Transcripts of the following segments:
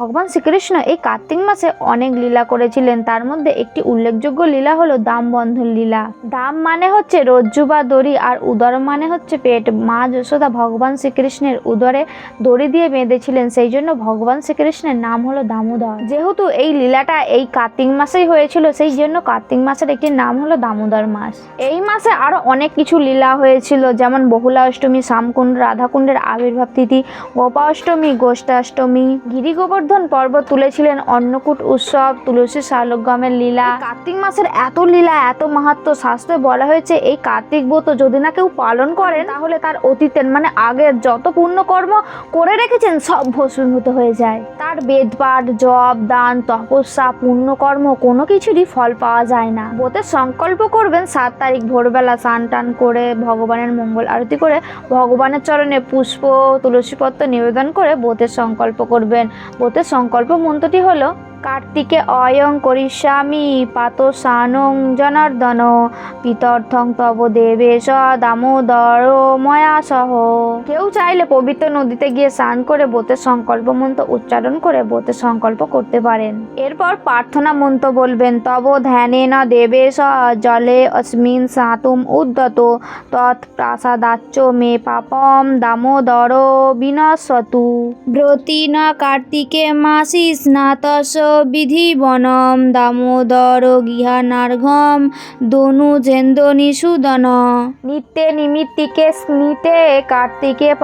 ভগবান শ্রীকৃষ্ণ এই কার্তিক মাসে অনেক লীলা করেছিলেন। তার মধ্যে একটি উল্লেখযোগ্য লীলা হলো দাম বন্ধন লীলা। দাম মানে হচ্ছে রজ্জু বা দড়ি আর উদর মানে হচ্ছে পেট। মা যশোদা ভগবান শ্রীকৃষ্ণের উদরে দড়ি দিয়ে বেঁধেছিলেন সেই জন্য ভগবান শ্রীকৃষ্ণের নাম হলো দামোদর। যেহেতু এই লীলাটা এই কার্তিক মাসেই হয়েছিল সেই জন্য কার্তিক মাসের একটি নাম হলো দামোদর মাস। এই মাসে আরও অনেক কিছু লীলা হয়েছিল, যেমন বহুলা অষ্টমী, শ্যামকুণ্ড, রাধাকুণ্ডের আবির্ভাব তিথি, গোপা অষ্টমী, গোষ্ঠাষ্টমী গিরি গোবর্ধন পর্ব তুলেছিলেন অন্নকূট উৎসব, তুলসী শালগ্রামের লীলা। কার্তিক মাসের এত লীলা, এত মাহাত্ম শাস্ত্রে বলা হয়েছে, এই কার্তিক ব্রত যদি না কেউ পালন করেন, তাহলে তার অতীতের মানে আগের যত পুণ্যকর্ম করে রেখেছেন, সব ভস্মীভূত হয়ে যায়। তার বেদপাঠ, জপ, দান, তপস্যা, পুণ্যকর্ম কোনো কিছুরই ফল পাওয়া যায় না। ব্রতের সংকল্প করবেন, সাত তারিখ ভোরবেলা স্নান টান করে ভগবানের মঙ্গল আরতি করে ভগবানের চরণে পুষ্প, তুলসীপত্র নিবেদন করে ব্রতের সংকল্প করবেন। ব্রতের সংকল্প মন্ত্রটি হলো কার্তিকে অয়ং করিষ্যামি পাত সানং জনার্দন। পিতর্থং তব দেবেশ দামোদর ময়া সহ। কেউ চাইলে পবিত্র নদীতে গিয়ে স্নান করে ব্রতের সংকল্প মন্ত্র উচ্চারণ করে ব্রতের সংকল্প করতে পারেন। এরপর প্রার্থনা মন্ত্র বলবেন, তব ধ্যানে না দেবেশ জলে অস্মিন সাতুম উদ্যত, তৎ প্রাসাদাচ্চ মে পাপম দামোদর বিনশ্বতু। ব্রতি না কার্তিকে মাসি স্নাতস বিধিবনম দামোদর গিহানার্ঘম দনুজেন্দ্র নিষুদন। নিত্যে নিমিত্তিকে স্মিতে, কার্তিকে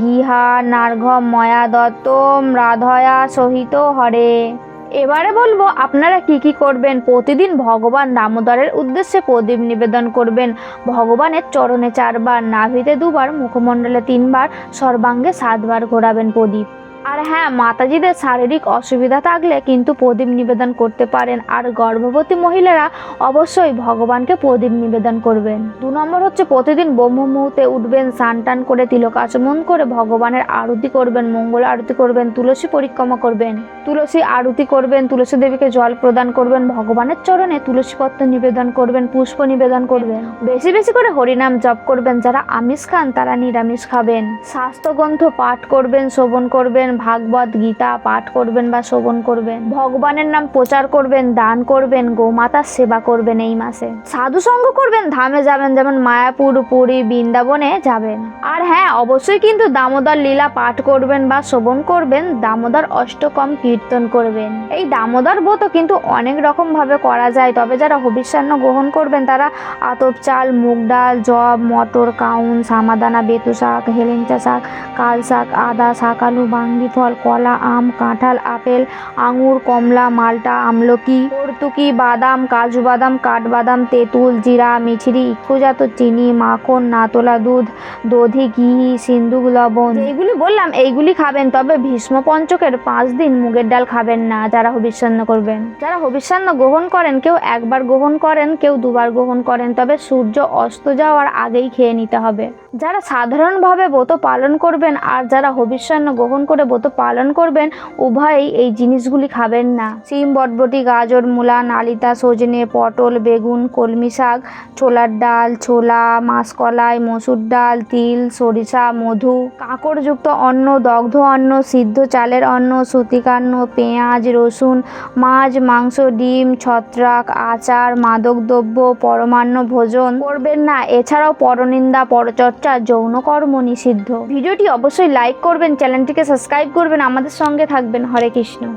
গিহা নার্ঘম ময়া দত্তম রাধয়া সহিত হরে। এবারে বলব, আপনারা কি কি করবেন? প্রতিদিন ভগবান দামোদরের উদ্দেশ্যে প্রদীপ নিবেদন করবেন। ভগবানের চরণে চারবার, নাভিতে দুবার, মুখমণ্ডলে তিনবার, সর্বাঙ্গে সাতবার ঘোরাবেন প্রদীপ। আর হ্যাঁ মাতাজিদের শারীরিক অসুবিধা থাকলে কিন্তু প্রদীপ নিবেদন করতে পারেন। আর গর্ভবতী মহিলারা অবশ্যই ভগবানকে প্রদীপ নিবেদন করবেন। দু নম্বর হচ্ছে প্রতিদিন ব্রহ্ম মুহূর্তে উঠবেন, স্নান টান করে তিলক আচমন করে ভগবানের আরতি করবেন, মঙ্গল আরতি করবেন, তুলসী পরিক্রমা করবেন। তুলসী আরতি করবেন, তুলসী দেবীকে জল প্রদান করবেন, ভগবানের চরণে তুলসীপত্র নিবেদন করবেন, পুষ্প নিবেদন করবেন। বেশি বেশি করে হরিনাম জপ করবেন, যারা আমিষ খান তারা নিরামিষ খাবেন। স্বাস্থ্যগ্রন্থ পাঠ করবেন, শ্রবণ করবেন ভাগবত গীতা পাঠ করবেন বা শ্রবণ করবেন, ভগবানের নাম প্রচার করবেন, দান করবেন গোমাতার সেবা করবেন এই মাসে। সাধু সঙ্গ করবেন, ধামে যাবেন, যেমন মায়াপুর, পুরী, বৃন্দাবনে যাবেন। আর হ্যাঁ অবশ্যই কিন্তু দামোদর লীলা পাঠ করবেন বা শ্রবণ করবেন, দামোদর অষ্টকম কীর্তন করবেন। এই দামোদর ব্রত কিন্তু অনেক রকম ভাবে করা যায়, তবে যারা হবিষ্যান্ন গ্রহণ করবেন, তারা আতপ চাল, মুগ ডাল, জব, মটর, কাউন, সামাদানা, বেতু শাক, হেলেঞ্চা শাক, কাল শাক, আদা শাক, আলু, বাঙ্গি ফল কলা, আম, কাঁঠাল, আপেল, আঙুর, কমলা, মালটা, আমলকি, কর্তুকি, বাদাম, কাজু বাদাম, কাঠবাদাম, তেঁতুল, জিরা, মিছরি, ইক্ষুজাত চিনি, মাখন, নাতলা দুধ, দধি, ঘি সিন্দুক লবণ। এইগুলি বললাম, এইগুলি খাবেন, তবে ভীষ্ম পঞ্চকের পাঁচ দিন মুগের ডাল খাবেন না, যারা হবিষ্যান্ন করবেন। যারা হবিষ্যান্ন গ্রহণ করেন, কেউ একবার গ্রহণ করেন, কেউ দুবার গ্রহণ করেন, তবে সূর্য অস্ত যাওয়ার আগেই খেয়ে নিতে হবে। যারা সাধারণভাবে ব্রত পালন করবেন, আর যারা হবিষ্যান্ন গ্রহণ করে ব্রত পালন করবেন, উভয়ই এই জিনিসগুলি খাবেন না। সিম, বটবটি, গাজর, মূলা, নালিতা, সজনে, পটল, বেগুন, কলমি শাক, ছোলার ডাল, ছোলা, মাসকলাই, মসুর ডাল, তিল, সরিষা, মধু, কাঁকড়যুক্ত অন্ন, দগ্ধ অন্ন, সিদ্ধ চালের অন্ন, সুতিকান্ন, পেঁয়াজ, রসুন, মাছ, মাংস, ডিম, ছত্রাক, আচার, মাদক দ্রব্য, পরমান্ন ভোজন করবেন না। এছাড়াও পরনিন্দা, পরচর্চা, যৌনকর্ম নিষিদ্ধ। ভিডিওটি অবশ্যই লাইক করবেন, চ্যানেলটিকে সাবস্ক্রাইব করবেন আমাদের সঙ্গে থাকবেন। হরে কৃষ্ণ।